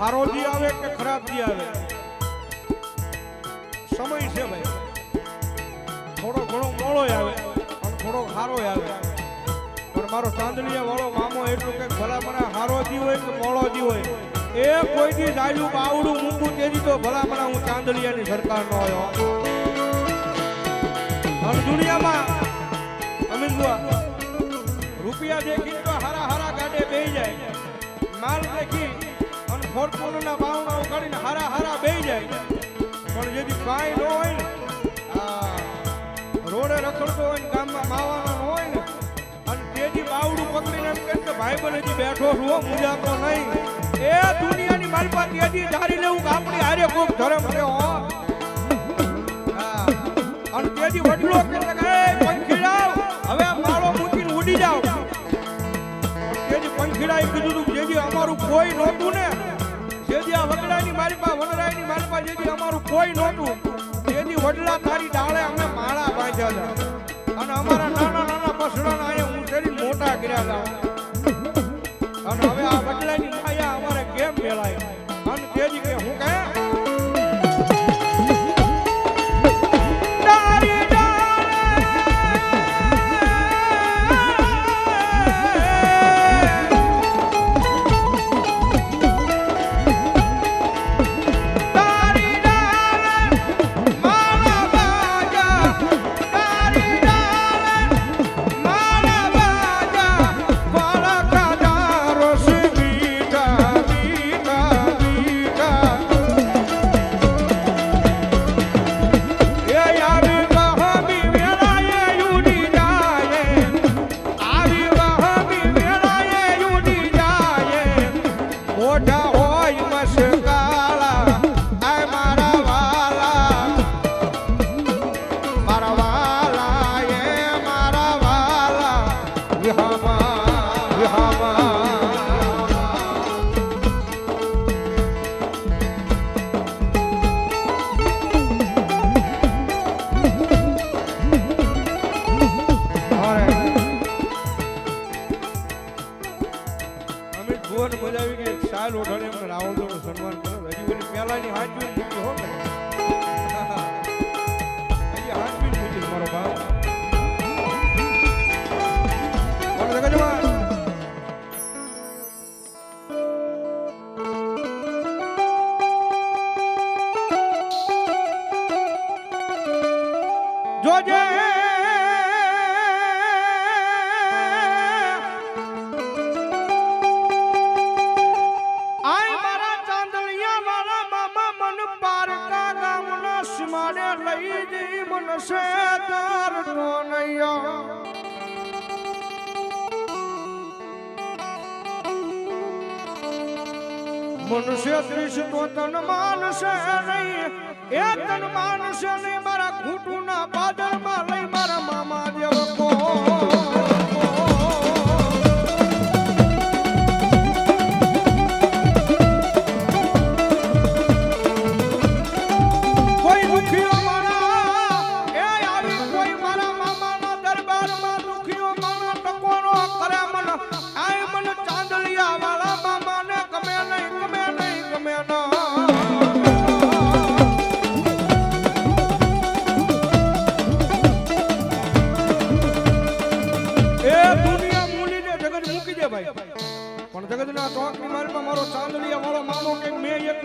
હારો દી આવે કે ખરાબ દી આવે? સમય છે ભાઈ. થોડો ઘણો મોળો આવે પણ થોડો સારો આવે. પણ મારો ચાંદલીયા વાળો મામો એટલું કે ભલા મને હારો દી હોય કે મોળો દી હોય? એ કોઈ દી જાયું બાવડું મૂકું તેજી તો ભલા મને હું ચાંદલિયાની સરકાર નો આવ્યો. દુનિયામાં, અમીન રૂપિયા દેખી તો હારા હારા માલ દેખી અને ફોર્ચ્યુનરના બાવણા ઉગાડીને હારા હારા બે જાય. પણ જેથી પાય ન હોય ને રોડે રખડતો હોય ને ગામમાં માવાનો ન હોય ને, અને તેથી બાવડું પકડીને એમ કે ભાઈ બને, હજી બેઠો છું મુજાતો નહીં. એ દુનિયાની માલપાત તેથી ધારી લેવું કે આપણી હારે કોક ધરમ રહ્યો. અને તેથી વડલો કે તેથી પંખીડાએ કીધું તું જેજી અમારું કોઈ નહોતું ને જેથી આ વગડાની મારી પા વનરાયની મારી પા જેજી અમારું કોઈ નહોતું તેથી વડલા તારી ડાળે અમે માળા બાંધ્યા હતા. અને અમારા નાના નાના પસડાના અહીંયા ઉછેરી મોટા કર્યા હતા. અને હવે આ વડલાની માયા અમારે કેમ મેળાય અને તેથી કે હું કહે મજા આવી એક સાલ ઓઢાડે એમને રાવણનું સન્માન કરો. હજી ઓલી પહેલાની હાજરી મૂકી હો કે હજી હાજરી મૂકી મારો ભાવ મનુષ્ય દૃશ્ય તો તન માનશે નહીં. એ તન માનશે નહીં. મારા ઘૂંટુના પાદરમાં લઈ મારા મામા દેવ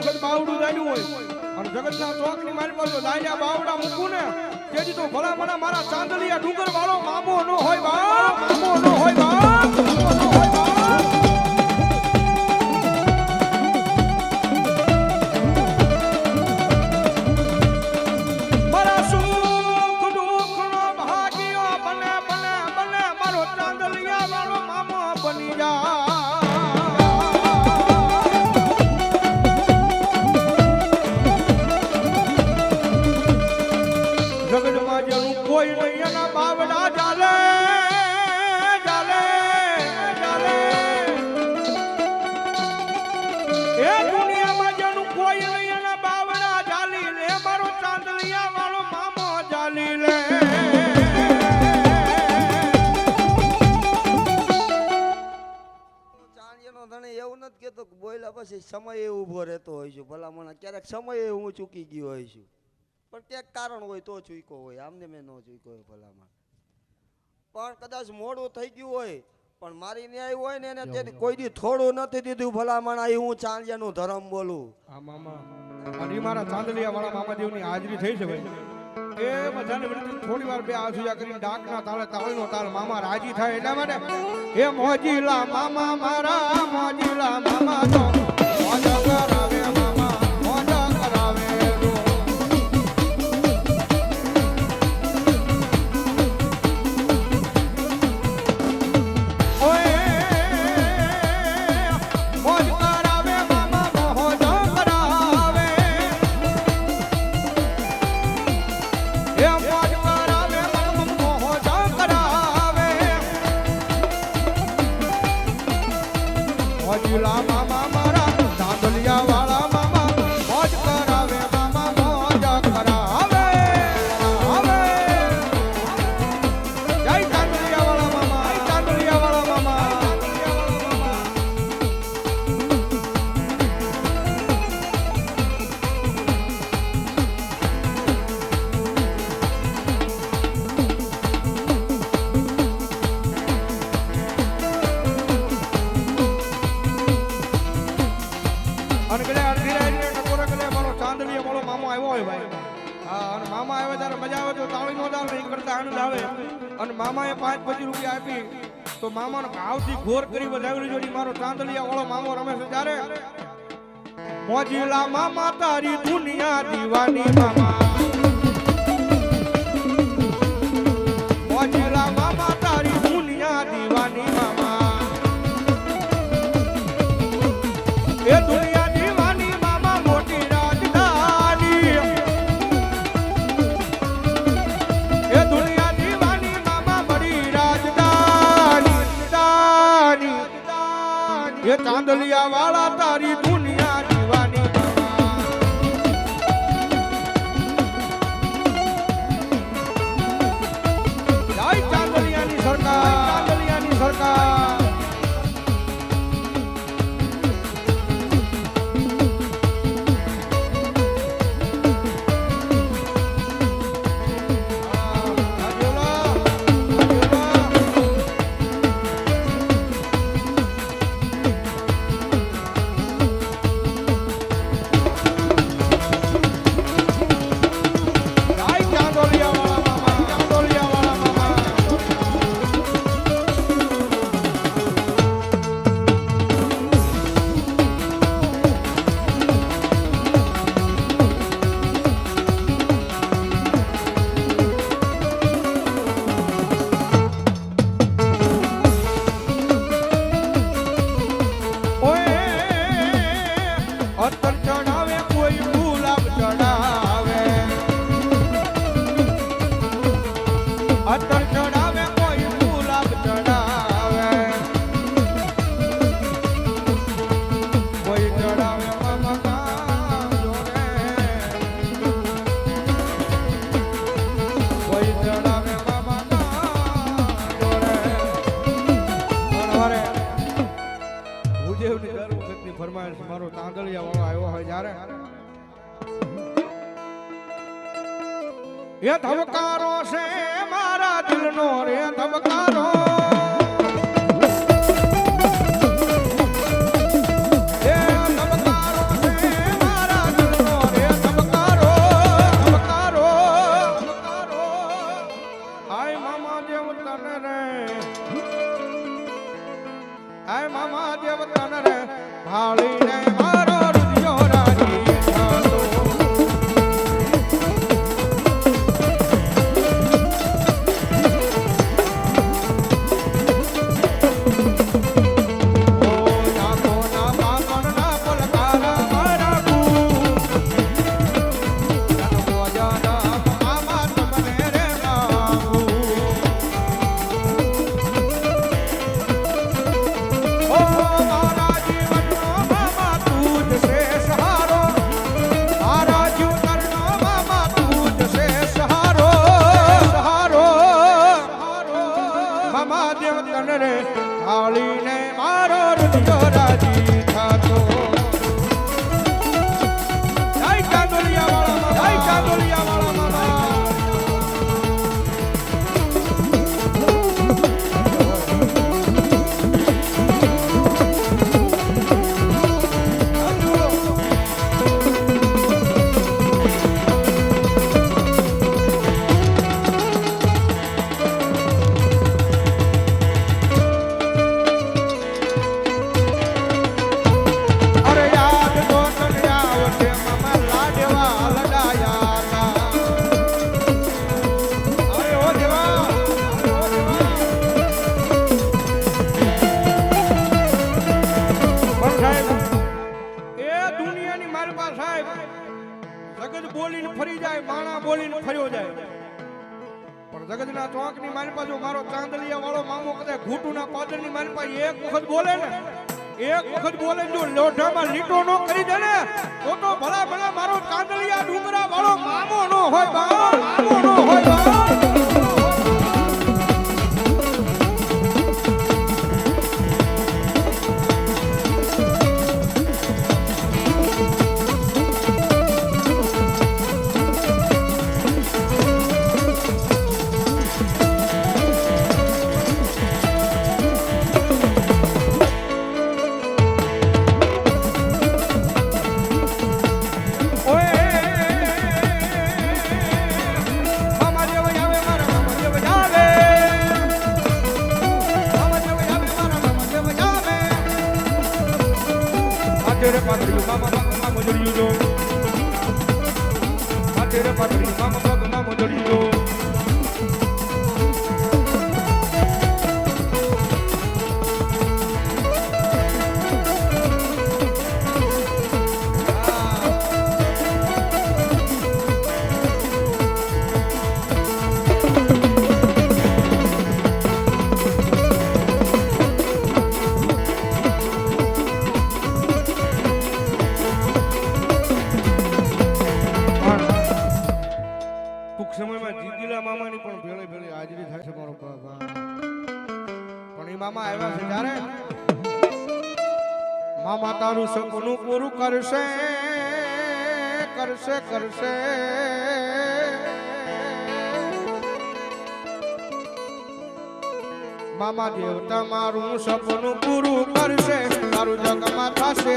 એક બાવડું દાડ્યું હોય. અને જગતના ચોકની મારી પાસે દાડ્યા બાવડા મૂકું ને તેથી તો ભલા મને મારા ચાંદલિયા ડુંગર વાળો મામો નો હોય બા મામો નો હોય બાપ ઊભો હોય છું ભલામણ ક્યારેક સમયે હું ચૂકી ગયો હોય છું. પણ ક્યાંક કારણ હોય તો ચૂક્યો હોય. આમને મેં ન ચૂક્યો હોય ભલામણ. પણ કદાચ મોડું થઈ ગયું હોય પણ મારી ન્યાય હોય ને એને તેથી કોઈ દી થોડું નથી દીધું ભલામણ આ હું ચાંદિયાનું ધર્મ બોલું. આ મામા. અને મારા ચાંદલિયા વાળા મામાદેવની હાજરી થઈ છે ભાઈ. એ બધાને વિનંતી થોડી વાર બે આસુજા કરીને ડાકના તાળે તાળીનો તાળ મામા રાજી થાય એટલા માટે. એ મોજીલા મામા મારા મોજીલા મામા તો મામો આવ્યો હોય ભાઈ. અને મામા આવે ત્યારે મજા આવે તો તાળી નો દાળ નહીં કરતા આનંદ આવે. અને મામાએ પાંચ પચીસ રૂપિયા આપી. તો મામાનો ભાવથી ઘોર કરી વધાવી જોડી મારો ચાંદલિયા વાળો મામો રમે છે ત્યારે. મોજીલા મામા તારી દુનિયા દીવાની મામા. ચાંદલિયા વાળા તારી જ્યારે એ ધબકારો છે મારા દિલનો રે ધબકારો. વખત બોલે ને, એક વખત બોલે, જો લોઢામાં લીટો નો કરી દે ને, તો તો ભલા ભલા મારો કાંદલિયા ડુંગરા વાળો મામો નો હોય મામો નો હોય પાથરી મામા મામા મજરી જો આ તેરે પાથરી મામા કરશે. મામા દેવતા મારું સપનું પૂરું કરશે. મારું જગમાં થશે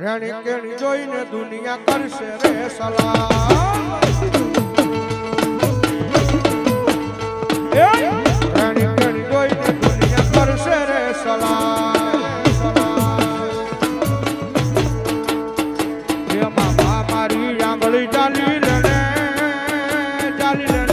રેણી કેણી જોઈને દુનિયા કરશે રે સલાહ. સલાહ. Hallelujah.